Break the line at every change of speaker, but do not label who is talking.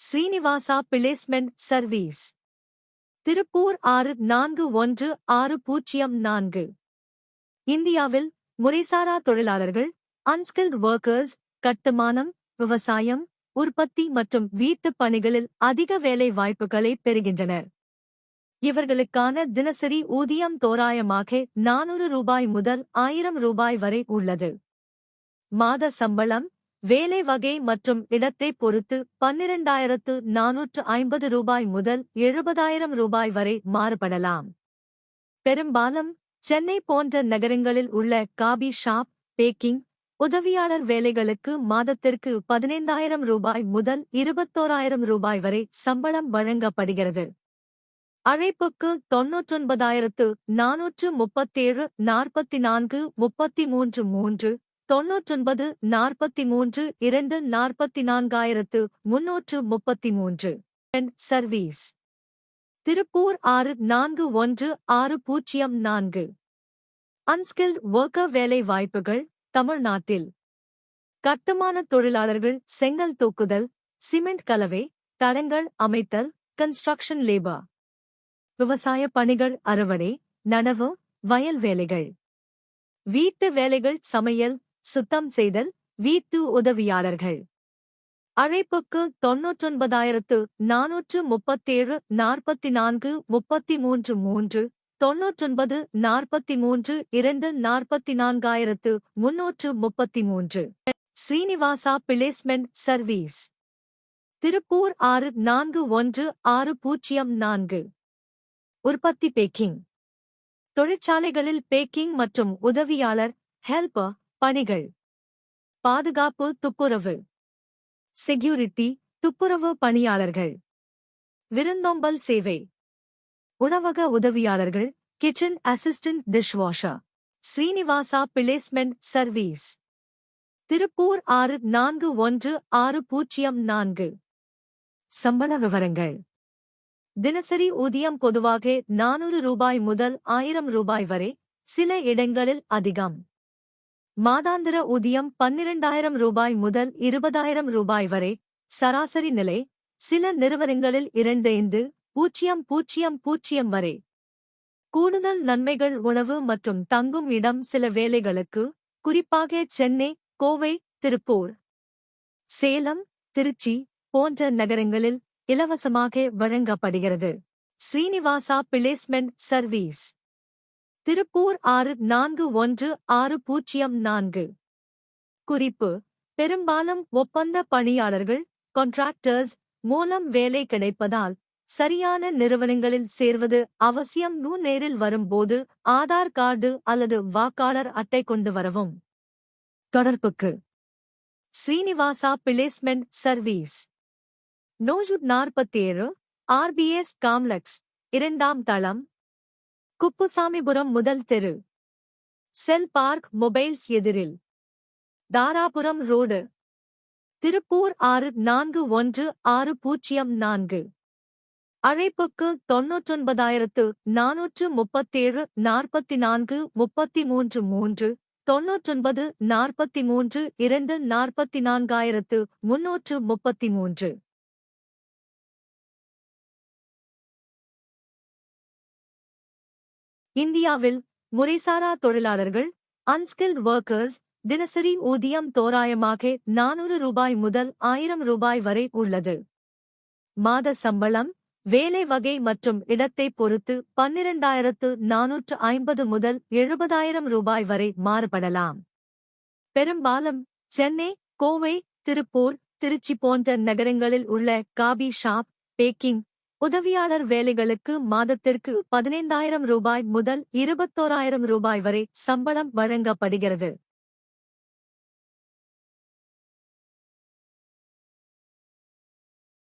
Srinivasa placement service. Tiruppur ஆறு நான்கு ஒன்று ஆறு பூஜ்ஜியம் நான்கு. இந்தியாவில் முறைசாரா தொழிலாளர்கள் அன்ஸ்கில்ட் ஒர்க்கர்ஸ் கட்டுமானம் விவசாயம் உற்பத்தி மற்றும் வீட்டுப் பணிகளில் அதிக வேலை வாய்ப்புகளை பெறுகின்றனர். இவர்களுக்கான தினசரி ஊதியம் தோராயமாக நானூறு ரூபாய் முதல் ஆயிரம் ரூபாய் வரை உள்ளது. மாத சம்பளம் வேலை வகை மற்றும் இடத்தை பொறுத்து பன்னிரண்டாயிரத்து நானூற்று ஐம்பது ரூபாய் முதல் எழுபதாயிரம் ரூபாய் வரை மாறுபடலாம். பெரும்பாலும் சென்னை போன்ற நகரங்களில் உள்ள காபி ஷாப் பேக்கிங் உதவியாளர் வேலைகளுக்கு மாதத்திற்கு பதினைந்தாயிரம் ரூபாய் முதல் இருபத்தோராயிரம் ரூபாய் வரை சம்பளம் வழங்கப்படுகிறது. அழைப்புக்கு தொன்னூற்றொன்பதாயிரத்து நானூற்று முப்பத்தேழு நாற்பத்தி நான்கு முப்பத்தி மூன்று மூன்று தொன்னூற்றொன்பது நாற்பத்தி மூன்று இரண்டு நாற்பத்தி நான்காயிரத்து முன்னூற்று முப்பத்தி மூன்று சர்வீஸ். திருப்பூர் ஆறு நான்கு ஒன்று ஆறு பூஜ்ஜியம் நான்கு. அன்ஸ்கில்ட் ஒர்க்கர் வேலை வாய்ப்புகள் தமிழ்நாட்டில். கட்டுமான தொழிலாளர்கள் செங்கல் தூக்குதல் சிமெண்ட் கலவை தடங்கள் அமைத்தல் கன்ஸ்ட்ரக்ஷன் லேபர் விவசாய பணிகள் அறுவடை நனவு வயல் வேலைகள். வீட்டு வேலைகள் சமையல் சுத்தம் செய்தல் வீட்டு உதவியாளர்கள். அழைப்புக்கு தொன்னூற்றொன்பதாயிரத்து நானூற்று முப்பத்தேழு நாற்பத்தி நான்கு முப்பத்தி மூன்று மூன்று தொன்னூற்றொன்பது நாற்பத்தி மூன்று இரண்டு நாற்பத்தி நான்காயிரத்து முன்னூற்று முப்பத்தி மூன்று ஸ்ரீனிவாசா பிளேஸ்மெண்ட் சர்வீஸ். திருப்பூர் ஆறு நான்கு ஒன்று ஆறு பூஜ்ஜியம் நான்கு. உற்பத்தி பேக்கிங். தொழிற்சாலைகளில் பேக்கிங் மற்றும் உதவியாளர் ஹெல்பர் பணிகள். பாதுகாப்பு துப்புரவு. செக்யூரிட்டி துப்புரவு பணியாளர்கள். விருந்தோம்பல் சேவை. உணவக உதவியாளர்கள் kitchen assistant dishwasher. Srinivasa placement service. Tiruppur ஆறு நான்கு ஒன்று ஆறு பூஜ்ஜியம் நான்கு. சம்பள விவரங்கள். தினசரி ஊதியம் பொதுவாக நானூறு ரூபாய் முதல் ஆயிரம் ரூபாய் வரை சில இடங்களில் அதிகம். மாதாந்திர ஊதியம் பன்னிரண்டாயிரம் ரூபாய் முதல் இருபதாயிரம் ரூபாய் வரை சராசரி நிலை சில நிறுவனங்களில் இரண்டைந்து பூஜ்ஜியம் பூஜ்ஜியம் பூஜ்ஜியம் வரை. கூடுதல் நன்மைகள் உணவு மற்றும் தங்கும் இடம் சில வேலைகளுக்கு குறிப்பாக சென்னை கோவை திருப்பூர். சேலம் திருச்சி போன்ற நகரங்களில் இலவசமாக வழங்கப்படுகிறது. Srinivasa placement service. திருப்பூர் ஆறு நான்கு ஒன்று ஆறு பூஜ்ஜியம் நான்கு. குறிப்பு பெரும்பாலும் ஒப்பந்த பணியாளர்கள் கான்ட்ராக்டர்ஸ் மூலம் வேலை கிடைப்பதால் சரியான நிறுவனங்களில் சேர்வது அவசியம் நூ நேரில் வரும்போது ஆதார் கார்டு அல்லது வாக்காளர் அட்டை கொண்டு வரவும். தொடர்புக்கு ஸ்ரீனிவாசா பிளேஸ்மெண்ட் சர்வீஸ். நூற்று நாற்பத்தேழு ஆர்பிஎஸ் காம்ப்ளெக்ஸ் இரண்டாம் தளம் குப்புசாமிபுரம் முதல் தெரு. செல் பார்க் மொபைல்ஸ் எதிரில். தாராபுரம் ரோடு. திருப்பூர் ஆறு நான்கு ஒன்று ஆறு பூஜ்ஜியம் நான்கு. அழைப்புக்கு தொன்னூற்றொன்பதாயிரத்து நானூற்று முப்பத்தேழு நாற்பத்தி நான்கு முப்பத்தி மூன்று மூன்று தொன்னூற்றொன்பது நாற்பத்தி மூன்று இரண்டு நாற்பத்தி நான்காயிரத்து முன்னூற்று முப்பத்தி மூன்று இந்தியாவில் முறைசாரா தொழிலாளர்கள் அன்ஸ்கில்ட் ஒர்க்கர்ஸ் தினசரி ஊதியம் தோராயமாக நானூறு ரூபாய் முதல் ஆயிரம் ரூபாய் வரை உள்ளது. மாத சம்பளம் வேலை வகை மற்றும் இடத்தை பொறுத்து பன்னிரண்டாயிரத்து நானூற்று ஐம்பது முதல் எழுபதாயிரம் ரூபாய் வரை மாறுபடலாம். பெரும்பாலும் சென்னை கோவை திருப்பூர் திருச்சி போன்ற நகரங்களில் உள்ள காபி ஷாப் பேக்கிங் உதவியாளர் வேலைகளுக்கு மாதத்திற்கு பதினைந்தாயிரம் ரூபாய் முதல் இருபத்தோராயிரம் ரூபாய் வரை சம்பளம் வழங்கப்படுகிறது.